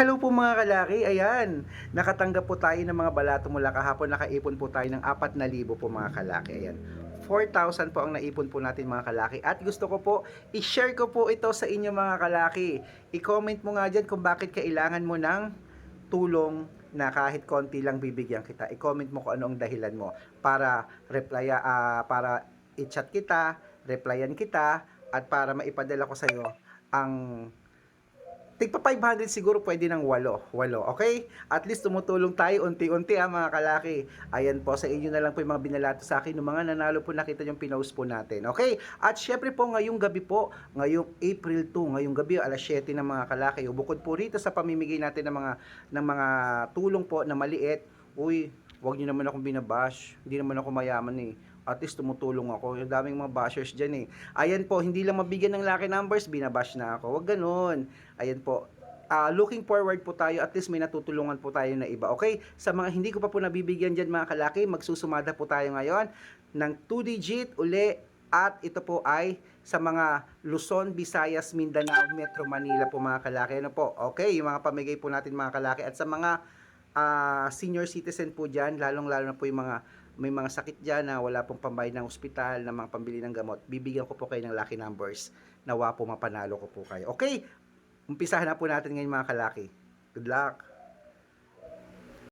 Hello po mga kalaki, ayan. Nakatanggap po tayo ng mga balato mula kahapon. Nakaipon po tayo ng 4,000 po mga kalaki. Ayan. 4,000 po ang naipon po natin mga kalaki. At gusto ko po, i-share ko po ito sa inyo mga kalaki. I-comment mo nga dyan kung bakit kailangan mo ng tulong na kahit konti lang bibigyan kita. I-comment mo kung ano ang dahilan mo para reply ah, para i-chat kita, replyan kita at para maipadala ko sa iyo ang Tigpa 500 siguro pwede ng 8. 8, okay? At least tumutulong tayo unti-unti ha mga kalaki. Ayan po, sa inyo na lang po yung mga binalato sa akin. Yung mga nanalo po nakita yung pinost po natin. Okay? At syempre po ngayong gabi po, ngayong April 2, ngayong gabi alas 7 ng mga kalaki. Bukod po rito sa pamimigay natin ng mga ng mga tulong po na maliit, uy, wag niyo naman akong binabash. Hindi naman ako mayaman eh at least tumutulong ako. Yung daming mga bashers dyan eh. Ayan po, hindi lang mabigyan ng lucky numbers, binabash na ako. Huwag ganun. Ayan po. Ah, looking forward po tayo, at least may natutulungan po tayo na iba. Okay? Sa mga hindi ko pa po nabibigyan dyan mga kalaki, magsusumada po tayo ngayon ng 2 digit uli at ito po ay sa mga Luzon, Visayas, Mindanao, Metro Manila po mga kalaki. Ano po? Okay, yung mga pamigay po natin mga kalaki. At sa mga ah, senior citizen po dyan, lalong-lalo na po yung mga may mga sakit dyan na wala pong pambayad ng ospital, na mga pambili ng gamot, bibigyan ko po kayo ng lucky numbers. Nawa po mapanalo ko po kayo. Okay, umpisahan na po natin ngayon mga kalaki. Good luck!